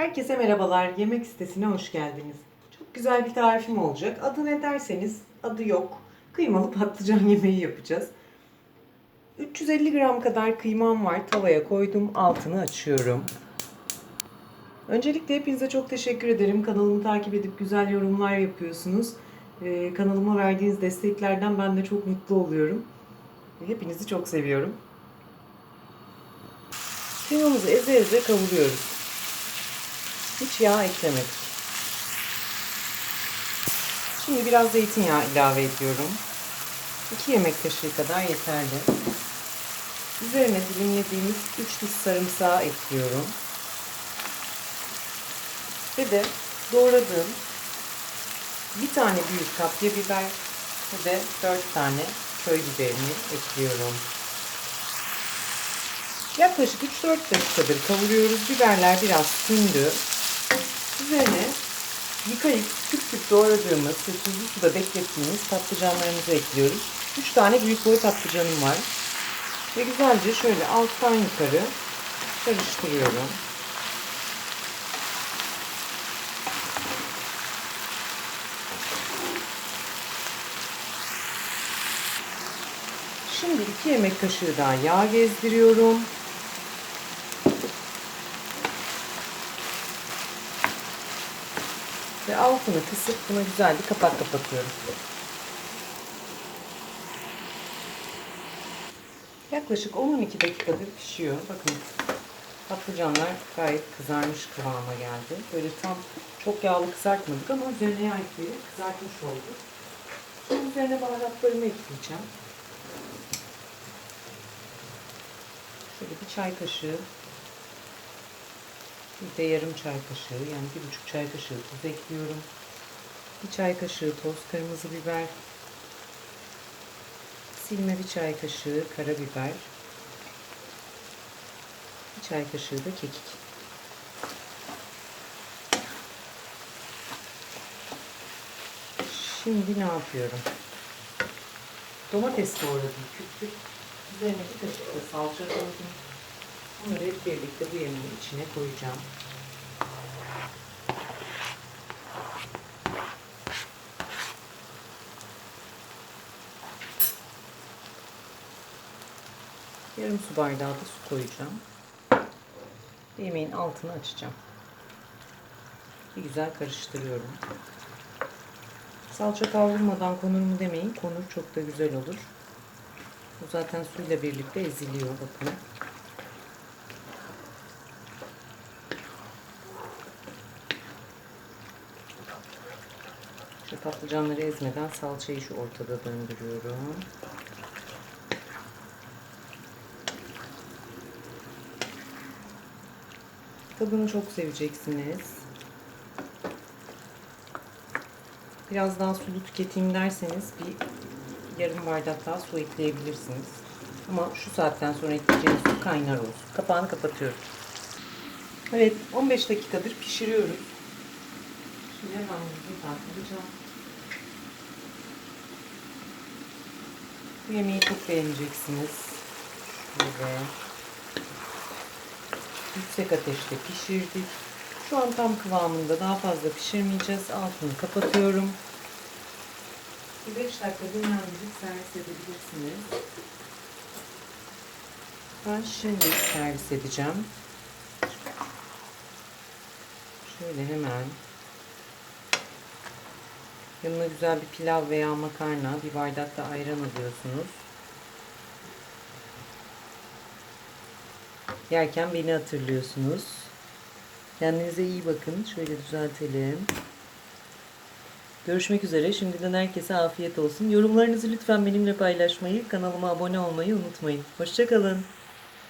Herkese merhabalar. Yemek sitesine hoş geldiniz. Çok güzel bir tarifim olacak. Adı ne derseniz adı yok. Kıymalı patlıcan yemeği yapacağız. 350 gram kadar kıymam var. Tavaya koydum. Altını açıyorum. Öncelikle hepinize çok teşekkür ederim. Kanalımı takip edip güzel yorumlar yapıyorsunuz. Ee, kanalıma verdiğiniz desteklerden ben de çok mutlu oluyorum. Hepinizi çok seviyorum. Kıymamızı eze eze kavuruyoruz. Hiç yağ eklemedik. Şimdi biraz zeytinyağı ilave ediyorum. 2 yemek kaşığı kadar yeterli. Üzerine dilimlediğimiz 3 diş sarımsağı ekliyorum. Ve de doğradığım bir tane büyük kapya biber ve de 4 tane köy biberini ekliyorum. Yaklaşık 3-4 dakikadır kavuruyoruz. Biberler biraz sündü. Üzerine yıkayıp küp küp doğradığımız ve tuzlu suda beklettiğimiz patlıcanlarımızı ekliyoruz. 3 tane büyük boy patlıcanım var. Ve güzelce şöyle alttan yukarı karıştırıyorum. Şimdi 2 yemek kaşığı daha yağ gezdiriyorum. Ve altını kısıp buna güzel bir kapak kapatıyorum. Yaklaşık 10-12 dakikadır pişiyor. Bakın patlıcanlar gayet kızarmış kıvama geldi. Böyle tam çok yağlı kızartmadık ama üzerine yağ ekleyip kızartmış olduk. Şimdi üzerine baharatlarımı ekleyeceğim. Şöyle bir çay kaşığı bir de yarım çay kaşığı yani bir buçuk çay kaşığı tuz ekliyorum. Bir çay kaşığı toz kırmızı biber. Silme bir çay kaşığı karabiber. Bir çay kaşığı da kekik. Şimdi ne yapıyorum? Domates doğradım küp küp. Üzerine bir kaşık da salça koydum. Bunları hep birlikte bu yemeğin içine koyacağım. Yarım su bardağı da su koyacağım. Yemeğin altını açacağım. Bir güzel karıştırıyorum. Salça kavrulmadan konur mu demeyin. Konur çok da güzel olur. Bu zaten suyla birlikte eziliyor bakın. Şu patlıcanları ezmeden salçayı şu ortada döndürüyorum. Tadını çok seveceksiniz. Biraz daha sulu tüketeyim derseniz bir yarım bardak daha su ekleyebilirsiniz. Ama şu saatten sonra ekleyeceğiniz su kaynar olsun. Kapağını kapatıyorum. Evet 15 dakikadır pişiriyoruz. Şimdi hemen bunu tartılacağım. Bu yemeği çok beğeneceksiniz. Şöyle. Yüksek ateşte pişirdik. Şu an tam kıvamında daha fazla pişirmeyeceğiz. Altını kapatıyorum. Bir 5 dakika dinlendirip servis edebilirsiniz. Ben şimdi servis edeceğim. Şöyle hemen yanına güzel bir pilav veya makarna, bir bardak da ayran alıyorsunuz. Yerken beni hatırlıyorsunuz. Kendinize iyi bakın. Şöyle düzeltelim. Görüşmek üzere. Şimdiden herkese afiyet olsun. Yorumlarınızı lütfen benimle paylaşmayı, kanalıma abone olmayı unutmayın. Hoşçakalın.